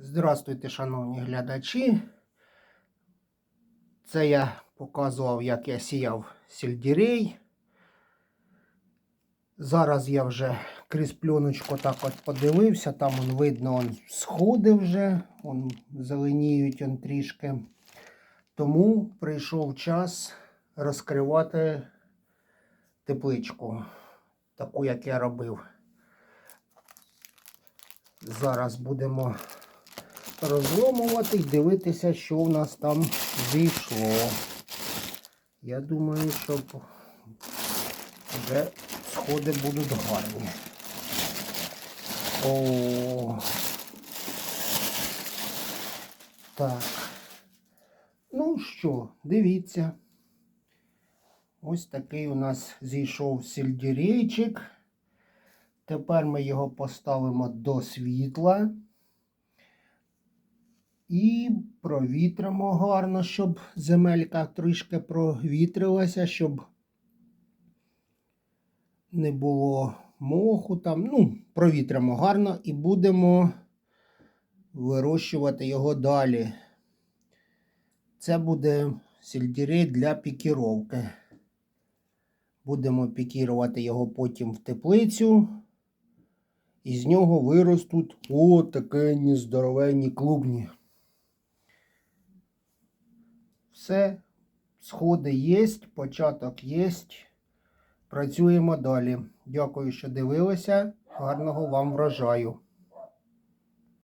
Здравствуйте, шановні глядачі. Це я показував, як я сіяв сельдерей. Зараз я вже крізь пленочку так от подивився, там он видно, он сходи вже, он зеленіють он трішки. Тому прийшов час розкривати тепличку, таку, як я робив. Зараз будемо розломувати і дивитися, що в нас там зійшло. Я думаю, що вже сходи будуть гарні. О. Так. Ну що, дивіться. Ось такий у нас зійшов сельдерейчик. Тепер ми його поставимо до світла і провітримо гарно, щоб земелька трішки провітрилася, щоб не було моху там. Ну, провітримо гарно і будемо вирощувати його далі. Це буде сельдерей для пікіровки. Будемо пікірувати його потім в теплицю. І з нього виростуть от такі здоровенні клубні. Все, сходи є, початок є. Працюємо далі. Дякую, що дивилися. Гарного вам врожаю.